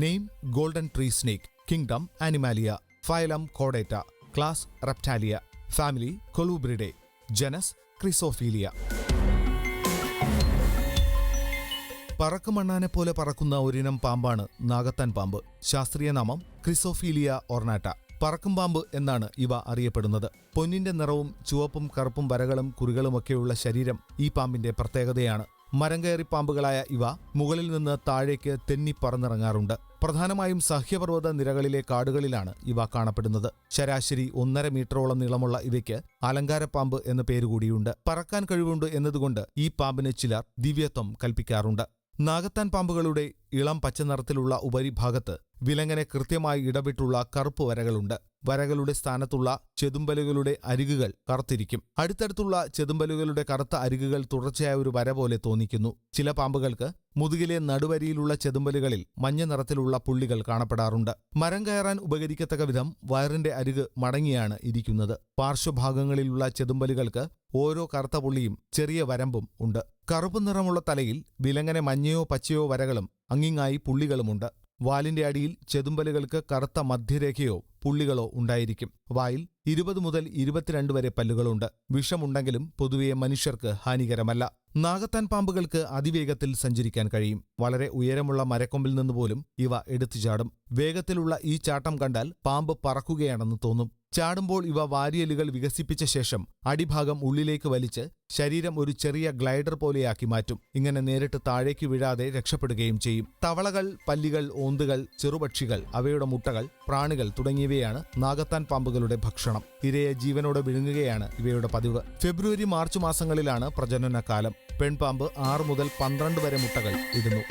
Name golden tree snake kingdom Animalia phylum കോഡേറ്റ class Reptilia family Colubridae genus Chrysopelea. പറക്കുമണ്ണാനെ പോലെ പറക്കുന്ന ഒരിനം പാമ്പാണ് നാഗത്താൻ പാമ്പ്. ശാസ്ത്രീയ നാമം ക്രിസോഫീലിയ ഓർണാട്ട പറക്കും പാമ്പ് എന്നാണ് ഇവ അറിയപ്പെടുന്നത്. പൊന്നിന്റെ നിറവും ചുവപ്പും കറുപ്പും വരകളും കുറികളുമൊക്കെയുള്ള ശരീരം ഈ പാമ്പിന്റെ പ്രത്യേകതയാണ്. മരം കയറി പാമ്പുകളായ ഇവ മുകളിൽ നിന്ന് താഴേക്ക് തെന്നി പറന്നിറങ്ങാറുണ്ട്. പ്രധാനമായും സഹ്യപർവത നിരകളിലെ കാടുകളിലാണ് ഇവ കാണപ്പെടുന്നത്. ശരാശരി ഒന്നര മീറ്ററോളം നീളമുള്ള ഇവയ്ക്ക് അലങ്കാരപ്പാമ്പ് എന്ന പേരുകൂടിയുണ്ട്. പറക്കാൻ കഴിവുണ്ട് എന്നതുകൊണ്ട് ഈ പാമ്പിന് ചിലർ ദിവ്യത്വം കൽപ്പിക്കാറുണ്ട്. നാഗത്താൻ പാമ്പുകളുടെ ഇളം പച്ച നിറത്തിലുള്ള ഉപരിഭാഗത്ത് വിലങ്ങനെ കൃത്യമായി ഇടവിട്ടുള്ള കറുപ്പ് വരകളുണ്ട്. വരകളുടെ സ്ഥാനത്തുള്ള ചെതുമ്പലുകളുടെ അരികുകൾ കറുത്തിരിക്കും. അടുത്തടുത്തുള്ള ചെതുമ്പലുകളുടെ കറുത്ത അരികുകൾ തുടർച്ചയായ ഒരു വര പോലെ തോന്നിക്കുന്നു. ചില പാമ്പുകൾക്ക് മുതുകിലെ നടുവരിയിലുള്ള ചെതുമ്പലുകളിൽ മഞ്ഞ നിറത്തിലുള്ള പുള്ളികൾ കാണപ്പെടാറുണ്ട്. മരം കയറാൻ ഉപകരിക്കത്തക്ക വിധം വയറിന്റെ അരിക് മടങ്ങിയാണ് ഇരിക്കുന്നത്. പാർശ്വഭാഗങ്ങളിലുള്ള ചെതുമ്പലുകൾക്ക് ഓരോ കറുത്ത പുള്ളിയും ചെറിയ വരമ്പും ഉണ്ട്. കറുപ്പ് നിറമുള്ള തലയിൽ വിലങ്ങനെ മഞ്ഞയോ പച്ചയോ വരകളും അങ്ങിങ്ങായി പുള്ളികളുമുണ്ട്. വാലിന്റെ അടിയിൽ ചെതുമ്പലുകൾക്ക് കറുത്ത മധ്യരേഖയോ പുള്ളികളോ ഉണ്ടായിരിക്കും. വായിൽ ഇരുപത് മുതൽ ഇരുപത്തിരണ്ട് വരെ പല്ലുകളുണ്ട്. വിഷമുണ്ടെങ്കിലും പൊതുവെ മനുഷ്യർക്ക് ഹാനികരമല്ല. നാഗത്താൻ പാമ്പുകൾക്ക് അതിവേഗത്തിൽ സഞ്ചരിക്കാൻ കഴിയും. വളരെ ഉയരമുള്ള മരക്കൊമ്പിൽ നിന്ന് പോലും ഇവ എടുത്തു ചാടും വേഗത്തിലുള്ള ഈ ചാട്ടം കണ്ടാൽ പാമ്പ് പറക്കുകയാണെന്ന് തോന്നും. ചാടുമ്പോൾ ഇവ വാരിയലുകൾ വികസിപ്പിച്ച ശേഷം അടിഭാഗം ഉള്ളിലേക്ക് വലിച്ച് ശരീരം ഒരു ചെറിയ ഗ്ലൈഡർ പോലെയാക്കി മാറ്റും. ഇങ്ങനെ നേരിട്ട് താഴേക്ക് വീഴാതെ രക്ഷപ്പെടുകയും ചെയ്യും. തവളകൾ പല്ലികൾ ഓന്തുകൾ ചെറുപക്ഷികൾ അവയുടെ മുട്ടകൾ പ്രാണികൾ തുടങ്ങിയവയാണ് നാഗത്താൻ പാമ്പുകളുടെ ഭക്ഷണം. ഇരയെ ജീവനോടെ വിഴുങ്ങുകയാണ് ഇവയുടെ പതിവ്. ഫെബ്രുവരി മാർച്ച് മാസങ്ങളിലാണ് പ്രജനനകാലം. പെൺപാമ്പ് ആറ് മുതൽ പന്ത്രണ്ട് വരെ മുട്ടകൾ ഇടുന്നു.